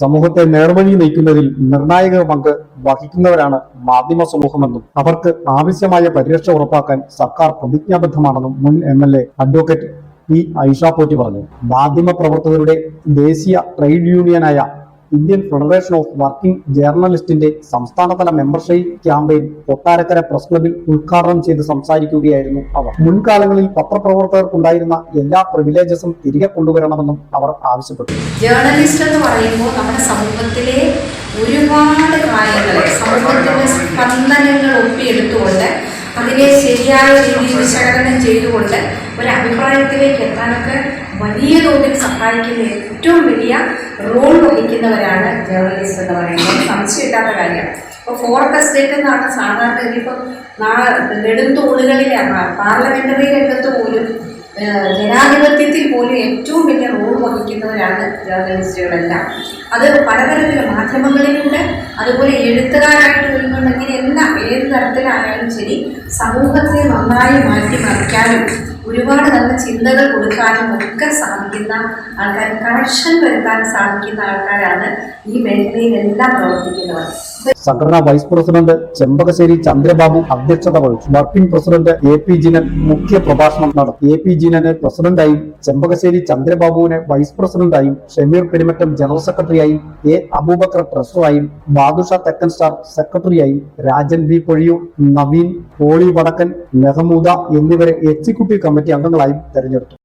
സമൂഹത്തെ നേർവഴി നയിക്കുന്നതിൽ നിർണായക പങ്ക് വഹിക്കുന്നവരാണ് മാധ്യമ സമൂഹമെന്നും അവർക്ക് ആവശ്യമായ പരിരക്ഷ ഉറപ്പാക്കാൻ സർക്കാർ പ്രതിജ്ഞാബദ്ധമാണെന്നും മുൻ M L A advocate P Aisha Potti പറഞ്ഞു. മാധ്യമ പ്രവർത്തകരുടെ ദേശീയ ട്രേഡ് യൂണിയനായ ഇന്ത്യൻ ഫെഡറേഷൻ ഓഫ് വർക്കിംഗ് ജേർണലിസ്റ്റിന്റെ സംസ്ഥാനതല മെമ്പർഷിപ്പ് ക്യാമ്പയിൻ കൊട്ടാരക്കര പ്രസ് ക്ലബിൽ ഉദ്ഘാടനം ചെയ്ത് സംസാരിക്കുകയായിരുന്നു അവർ. മുൻകാലങ്ങളിൽ പത്രപ്രവർത്തകർക്കുണ്ടായിരുന്ന എല്ലാ പ്രിവിലേജസും തിരികെ കൊണ്ടുവരണമെന്നും അവർ ആവശ്യപ്പെട്ടു. ജേർണലിസ്റ്റ് എന്ന് പറയുമ്പോൾ നമ്മുടെ ഒരുപാട് സമൂഹത്തിന്റെ സ്പന്ദനങ്ങൾ ഒപ്പിയെടുത്തുകൊണ്ട് അതിനെ ശരിയായ രീതിയിൽ വിശകലനം ചെയ്തുകൊണ്ട് ഒരു അഭിപ്രായത്തിലേക്ക് എത്താനൊക്കെ വലിയ തോതിൽ സഹായിക്കുന്ന ഏറ്റവും വലിയ റോൾ വഹിക്കുന്നവരാണ് ജേർണലിസ്റ്റ് എന്ന് പറയുന്നത്. സംശയമില്ലാത്ത കാര്യമാണ്. ഇപ്പോൾ ഫോർത്ത് എസ്റ്റേറ്റ് എന്നാണ് സാധാരണ ഇതിപ്പോൾ നെടുന്തൂണുകളിലാണ് പാർലമെന്ററി രംഗത്ത് പോലും ജനാധിപത്യത്തിൽ പോലും ഏറ്റവും വലിയ റോൾ വഹിക്കുന്നവരാണ് ജേർണലിസ്റ്റുകളെല്ലാം. അത് പലതരത്തിലുള്ള മാധ്യമങ്ങളിലൂടെ അതുപോലെ എഴുത്തുകാരായിട്ട് വരുന്നുണ്ടെങ്കിൽ എല്ലാം ഏത് തരത്തിലായാലും ശരി സമൂഹത്തെ നന്നായി മാറ്റിമറിക്കാനും ഒരുപാട് നല്ല ചിന്തകൾ കൊടുക്കാനും ഒക്കെ സാധിക്കുന്ന ആൾക്കാർ കണക്ഷൻ വരുത്താൻ സാധിക്കുന്ന ആൾക്കാരാണ് ഈ മേഖലയിലെല്ലാം പ്രവർത്തിക്കുന്നവർ. സംഘടനാ വൈസ് പ്രസിഡന്റ് ചെമ്പകശ്ശേരി ചന്ദ്രബാബു അധ്യക്ഷത വഹിച്ചു. Working president A P Jinan മുഖ്യ പ്രഭാഷണം നടത്തി. എ പി ജിനനെ പ്രസിഡന്റായും ചെമ്പകശ്ശേരി ചന്ദ്രബാബുവിനെ വൈസ് പ്രസിഡന്റായും ഷമീർ പെരുമറ്റം ജനറൽ സെക്രട്ടറിയായും എ അബൂബക്കർ ട്രഷററായും ബാദുഷ തെക്കൻ സ്റ്റാർ സെക്രട്ടറിയായും രാജൻ വി പൊഴിയൂർ നവീൻ പോളി വടക്കൻ മെഹമൂദ എന്നിവരെ എക്സിക്യൂട്ടീവ് കമ്മിറ്റി അംഗങ്ങളായും തെരഞ്ഞെടുത്തു.